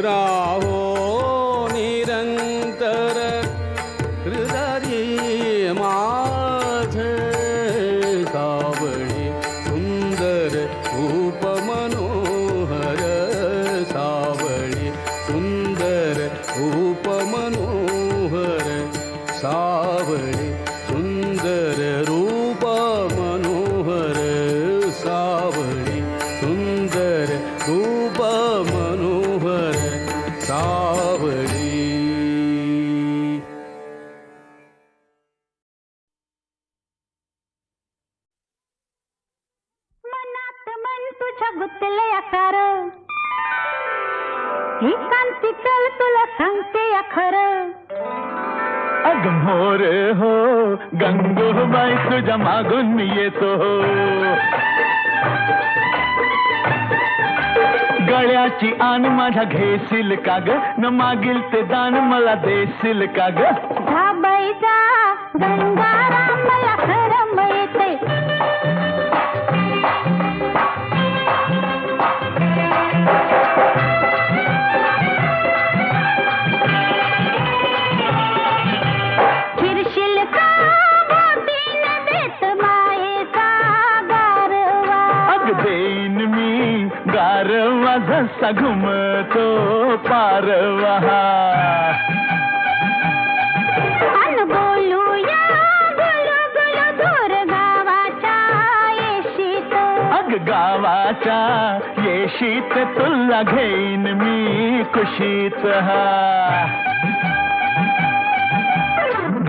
Rao मन तुझ्या गुंतले आकार ही कांती चल तुला सांगते या खरं अग मोर हो गंगोबाई तुझ्या मागून मी येतो गळ्याची आन माझ्या घेशील का ग न मागील ते दान मला देशील का ग धाबाईचा मी गारवा जसा घुमतो पारवा गावाच्या येशीत. तुला घेईन मी कुशीत हा.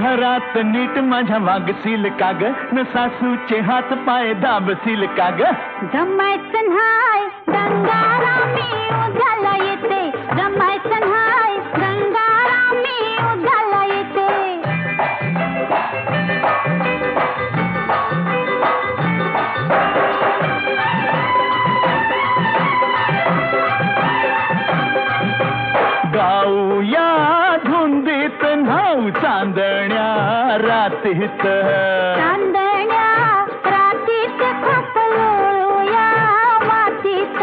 घरात नीट माझ्या वागशील का ग न सासूचे हात पाय दाबशील का ग जमायचं न्हाय गंगारामी मातीत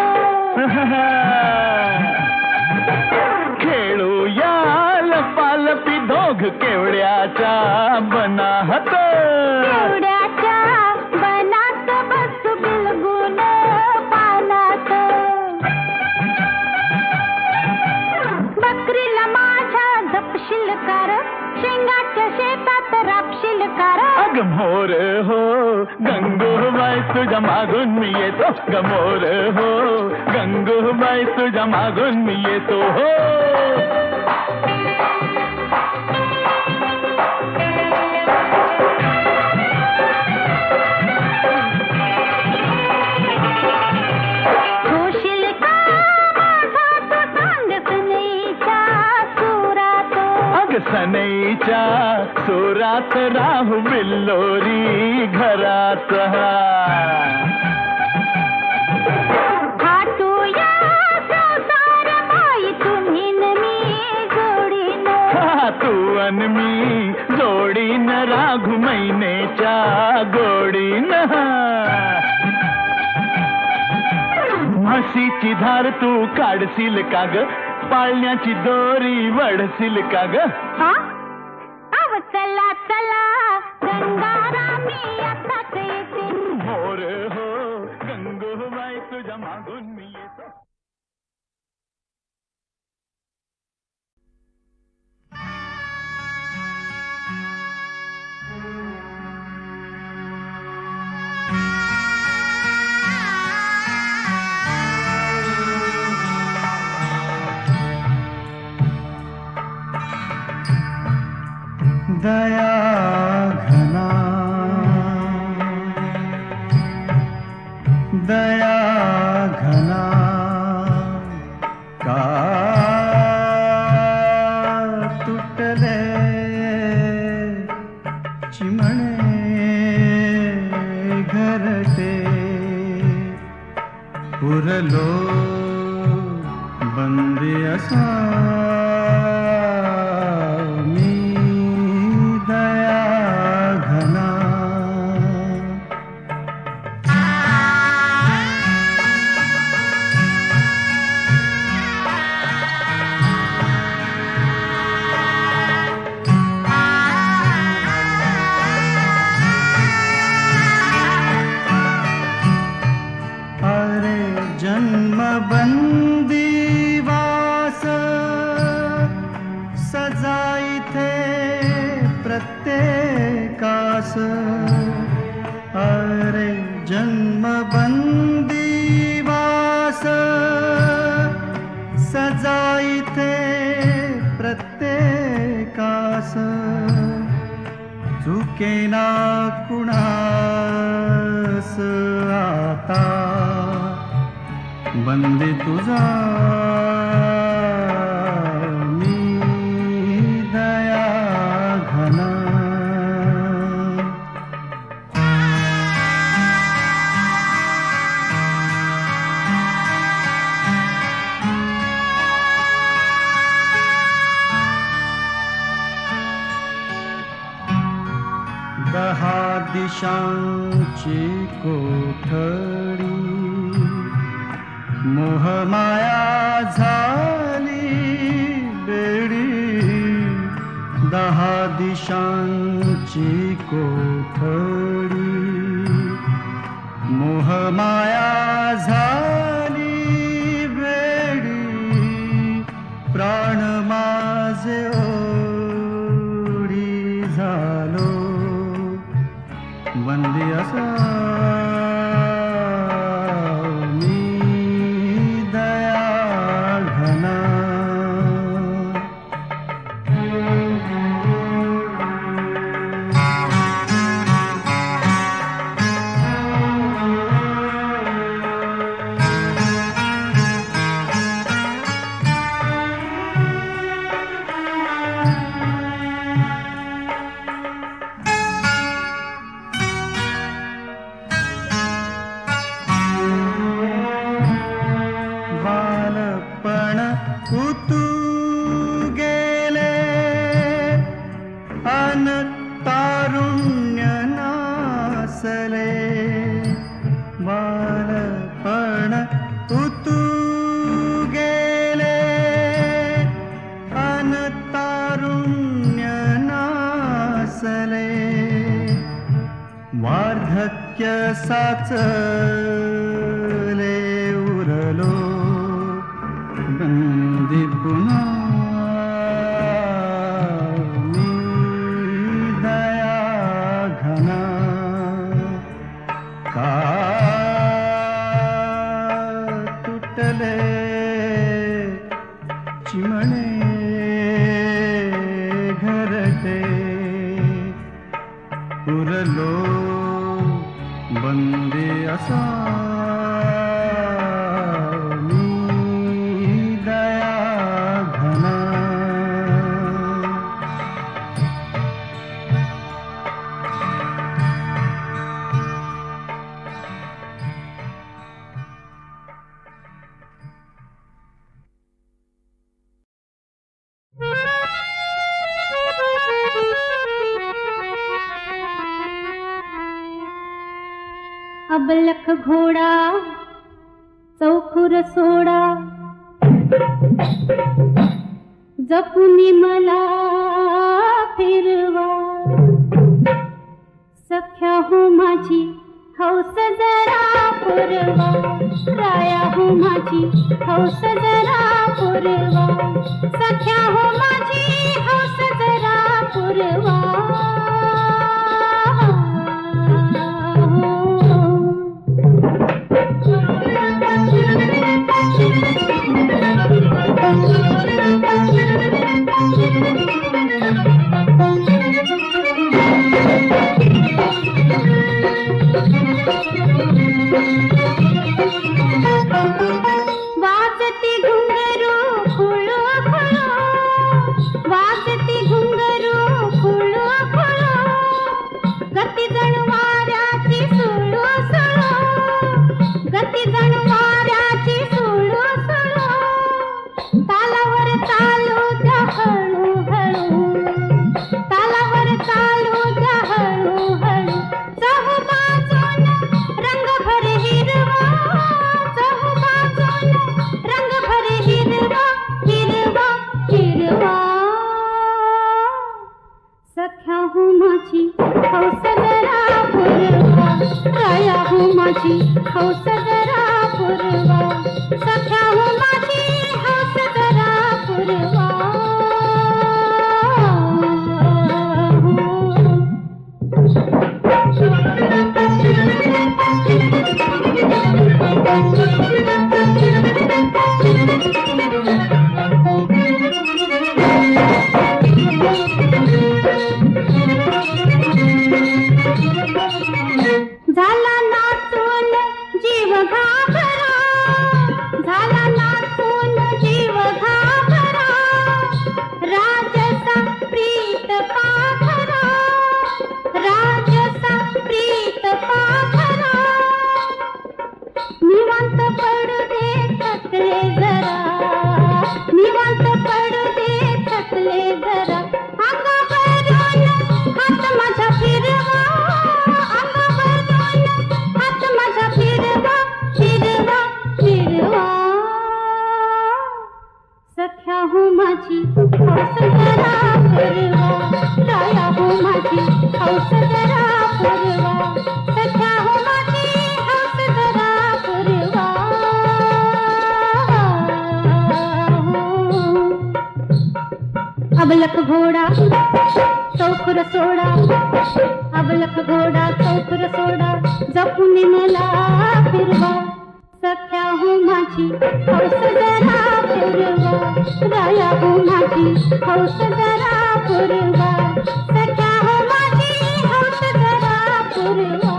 खेळूया लपालपी दोघ केवड्याच्या बनाहत गमोरे हो गंगू बाई तुझा मागून मी येतो गमोर हो गंगू बाई तुझा मागून मी येतो हो। सनैचा सोरात राहु बिल्लोरी घरात तू अनमी जोड़ी न राघु महीने चा गोड़ी न म्हशीची धार तू काड़ का पाळण्याची दोरी वडशील का ग? चला चला आताच daya पैशांची कोठडी मोहमाया झाली बेडी दहा दिशांची कोठडी मोहमाया कैसाच तुम्ही मला फिरवा. सख्या हो माझी हौस जरा पुरवा. राया हो माझी हौस जरा पुरवा. जपून मला फिरवा. सख्या हो माझी हौस जरा पुरवा राया हो माझी हौस जरा पुरवा सख्या हो माझी हौस जरा पुरवा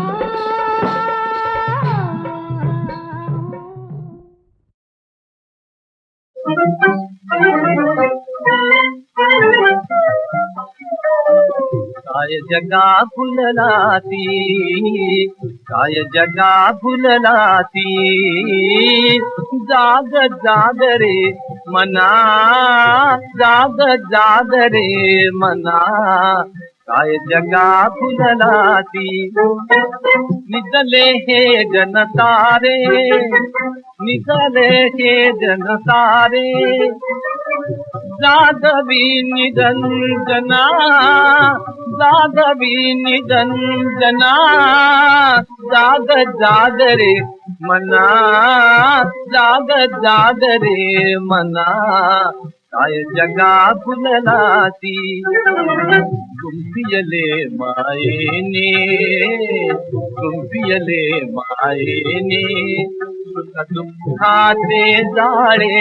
काय जगा फुललाती काय जगा फुललाती जाग जाग रे मना जाग जाग रे मना. काय जगा फुललाती निजले हे जनतारे निजले हे जनतारे जाधवी निरंजना जाधवी निरंजना जाग जाग रे मना जाग जाग रे मना काय जगा फुललाती कुंभियले मायेने कुंभियले मायेने सुख दुःखाचे जाळे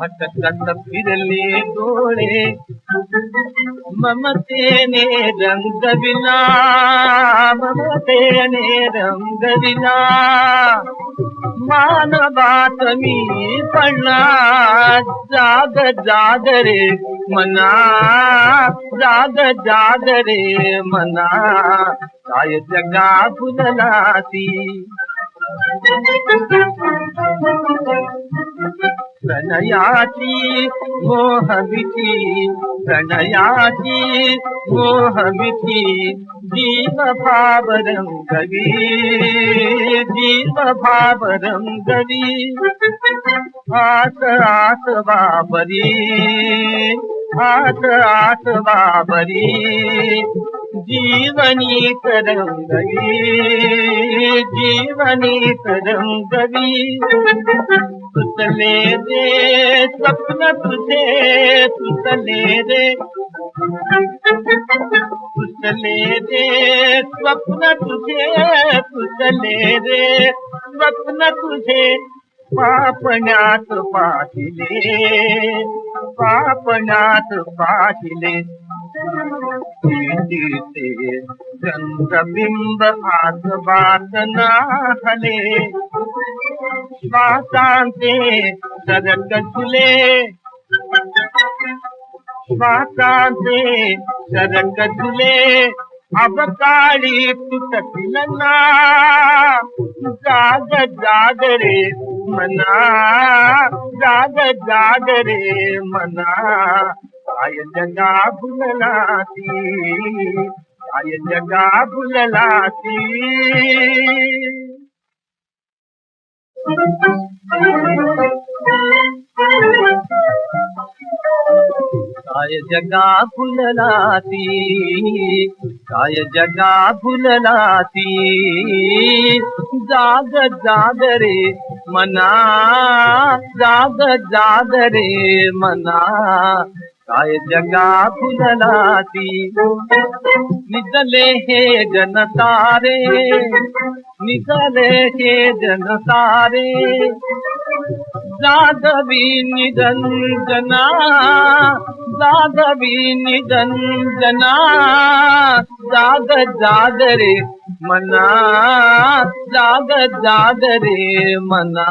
ಮಠ ತಪ್ಪಿದಲ್ಲಿ ಗೋಳೆ. ಮಮತೇನೆ ರಂಗವಿನ. ಮಮತೇನೆ ರಂಗವಿನ. ಮಾನವಾತಮಿ ಪಣ್ಣ ಜಾಗ ಜಾದರೆ ಮನ. ಜಾಗ ಜಾದರೆ ಮನ. ಕಾಯ ಜಗ ಬುಲನಾತಿ कनाजी मोह की कनया जीो हवी जीाबरंग जीव आस बाबरी आस आस बाबरी जीवनी करमे जीवनी करंग सुतले रे स्वप्न तुझे सुतले रे। सुतले रे स्वप्न तुझे सुतले रे। स्वप्न तुझे पापण्यात पाहिले पापण्यात पाहिले ते गंधबिंब आसवात हले झुले श्वासांचे सरक झुले अबकाळी तुटतील ना जाग जाग रे मना। जाग जाग रे मना। काय जगा भुललाती काय जगा भुललाती काय जगा भुललाती काय जगा भुललाती जाग जाग रे मना जाग जाग रे मना. काय जगा फुललाती? निजले हे जनतारे, निजले हे जनतारे. जागवी निरंजना जागवी निरंजना जाग जाग रे मना, जाग जाग रे मना.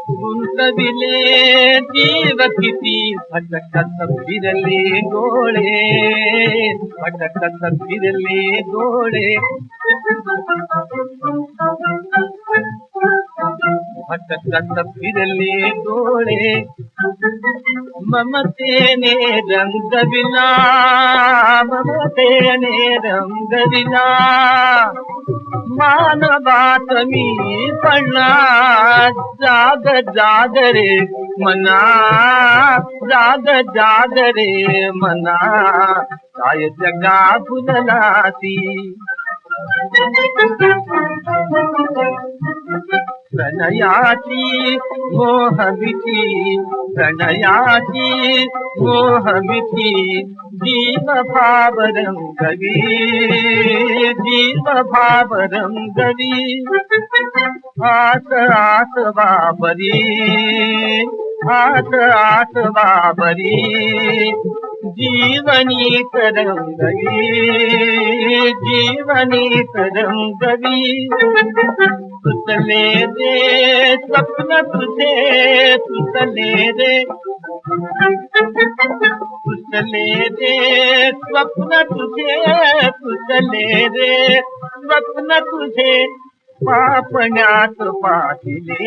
ಕವಿಲೆ ಜೀವಕಿತಿ ಪಟಕ ತಪ್ಪಿರಲಿ ಗೋಳೆ ಪಟಕ ತಪ್ಪಿರಲಿ ಗೋಳೆ. ಮಠ ತಪ್ಪಿದಲ್ಲಿ ತೋಳೆ. ಮಮತೇನೆ ರಂಗವಿನ ಮಮತೇನೆ ರಂಗವಿನ. ಮಾನವಾತಮಿ ಪಣ್ಣ ಜಾಗ ಜಾಗರೆ ಮನ, ಜಾಗ ಜಾಗರೆ ಮನ. ತಾಯ ಜಗ ಬುಲಲಾತಿ प्रणयाची मोहमिती प्रणयाची मोहमिती जीव भाव रंगवी जीव भाव रंगवी आस आस बाबरी आस आस बाबरी जीवनी तरंगवी जीवनी तरंगवी सुचले रे स्वप्न तुझे सुचले रे सुचले रे स्वप्न तुझे सुचले रे स्वप्न तुझे पापण्यात पाहिले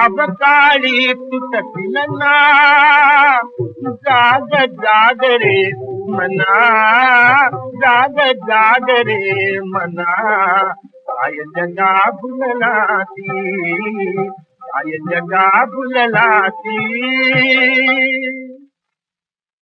अबकारी जाग जागरे मना जाग जागरे मना। ఆయన్యంగా బులలాసి ఆయన్యంగా బులలాసి